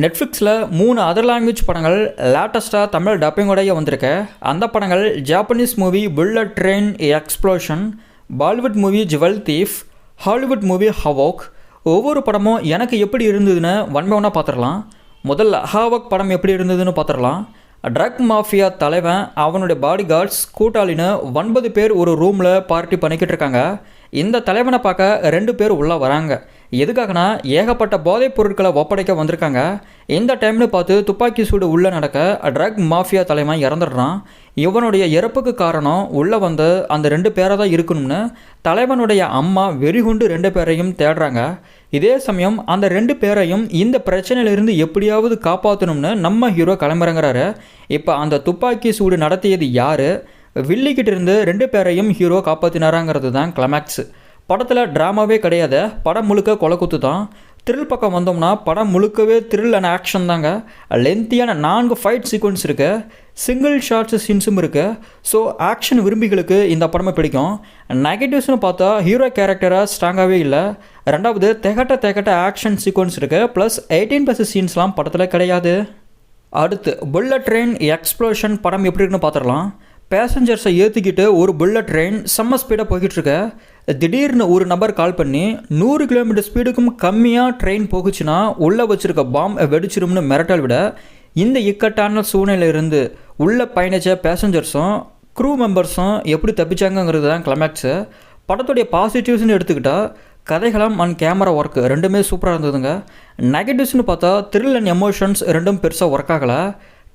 நெட்ஃப்ளிக்ஸில் மூணு other language படங்கள் லேட்டஸ்ட்டாக தமிழ் டப்பிங்கோடைய வந்திருக்கு. அந்த படங்கள் Japanese movie Bullet Train Explosion Bollywood movie Jewel Thief Hollywood movie Havoc ஒவ்வொரு படமும் எனக்கு எப்படி இருந்ததுன்னு ஒன் ஒன்றா பார்த்துடலாம். முதல்ல ஹாவக் படம் எப்படி இருந்ததுன்னு பார்த்துடலாம். ட்ரக் மாஃபியா தலைவன் அவனுடைய பாடி கார்ட்ஸ் கூட்டாளின்னு ஒன்பது பேர் ஒரு ரூமில் பார்ட்டி பண்ணிக்கிட்டு இருக்காங்க. இந்த தலைவனை பார்க்க ரெண்டு பேர் உள்ளே வராங்க. எதுக்காகனா ஏகப்பட்ட போதைப் பொருட்களை ஒப்படைக்க வந்திருக்காங்க. இந்த டைம்னு பார்த்து துப்பாக்கி சூடு உள்ளே நடக்க ட்ரக் மாஃபியா தலைமை இறந்துடுறான். இவனுடைய இறப்புக்கு காரணம் உள்ளே வந்து அந்த ரெண்டு பேரை தான் இருக்கணும்னு தலைவனுடைய அம்மா வெறிகுண்டு ரெண்டு பேரையும் தேடுறாங்க. இதே சமயம் அந்த ரெண்டு பேரையும் இந்த பிரச்சனையிலிருந்து எப்படியாவது காப்பாற்றணும்னு நம்ம ஹீரோ கிளம்புறங்கிறாரு. இப்போ அந்த துப்பாக்கி சூடு நடத்தியது யார்? வில்லிக்கிட்டிருந்து ரெண்டு பேரையும் ஹீரோ காப்பாற்றினாராங்கிறது தான் கிளமேக்ஸ் படத்தில் ட்ராமாவே கிடையாது. படம் முழுக்க கொலை குத்து தான் த்ரில் பக்கம் வந்தோம்னா படம் முழுக்கவே த்ரில் அண்ட் ஆக்ஷன் தாங்க. லென்த்தியான நான்கு ஃபைட் சீக்வன்ஸ் இருக்குது சிங்கிள் ஷார்ட்ஸ் சீன்ஸும் இருக்குது ஸோ ஆக்ஷன் விரும்பிகளுக்கு இந்த படமே பிடிக்கும். நெகட்டிவ்ஸ்னு பார்த்தா ஹீரோ கேரக்டராக ஸ்ட்ராங்காகவே இல்லை. ரெண்டாவது தெகட்ட தெகட்ட ஆக்ஷன் சீக்வன்ஸ் இருக்குது ப்ளஸ் எயிட்டீன் ப்ளஸ் சீன்ஸ்லாம் படத்தில் கிடையாது. அடுத்து புல்லட் ட்ரெயின் எக்ஸ்ப்ளோஷன் படம் எப்படி இருக்குன்னு பார்த்துடலாம். பேசஞ்சர்ஸை ஏற்றிக்கிட்டு ஒரு புல்லட் ட்ரெயின் செம்ம ஸ்பீடாக போய்கிட்டு இருக்க திடீர்னு ஒரு நபர் கால் பண்ணி நூறு கிலோமீட்டர் ஸ்பீடுக்கும் கம்மியாக ட்ரெயின் போகுச்சுன்னா உள்ளே வச்சுருக்க பாம் வெடிச்சிரும்னு மிரட்டல் விட இந்த இக்கட்டான சூழ்நிலையிலிருந்து உள்ளே பயணித்த பேசஞ்சர்ஸும் க்ரூ மெம்பர்ஸும் எப்படி தப்பிச்சாங்கங்கிறது தான் கிளைமேக்ஸு படத்துடைய பாசிட்டிவ்ஸ்னு எடுத்துக்கிட்டால் கதைகளம் அண்ட் கேமரா ஒர்க் ரெண்டுமே சூப்பராக இருந்ததுங்க. நெகட்டிவ்ஸ்னு பார்த்தா த்ரில் அண்ட் எமோஷன்ஸ் ரெண்டும் பெருசாக ஒர்க் ஆகலை.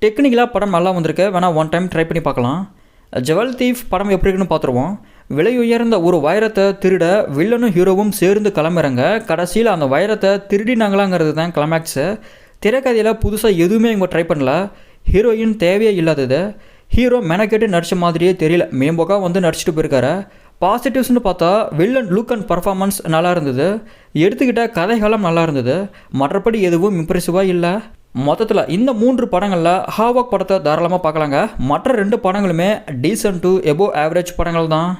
டெக்னிக்கலாக படம் நல்லா வந்திருக்கு. வேணால் ஒன் டைம் ட்ரை பண்ணி பார்க்கலாம். ஜவல் தீஃப் படம் எப்படி இருக்குன்னு பார்த்துருவோம். விலை உயர்ந்த ஒரு வைரத்தை திருட வில்லனும் ஹீரோவும் சேர்ந்து கிளம்புறாங்க கடைசியில் அந்த வைரத்தை திருடினாங்களாங்கிறது தான் கிளமேக்ஸு திரைக்கதையில் புதுசாக எதுவுமே இவங்க ட்ரை பண்ணல. ஹீரோயின் தேவையே இல்லாதது. ஹீரோ மெனக்கெட்டு நடித்த மாதிரியே தெரியல. மேம்போக்காக வந்து நடிச்சிட்டு போயிருக்காரு. பாசிட்டிவ்ஸ்னு பார்த்தா வில்லன் லுக் அண்ட் பர்ஃபார்மன்ஸ் நல்லா இருந்தது. எடுத்துக்கிட்ட கதைகாலம் நல்லா இருந்தது. மற்றபடி எதுவும் இம்ப்ரெசிவாக இல்லை. மொத்தத்தில் இந்த மூன்று படங்களில் ஹாவாக் படத்தை தாராளமாக பார்க்கலாங்க. மற்ற ரெண்டு படங்களுமே டீசன்ட் டு எபோ ஆவரேஜ் படங்கள் தான்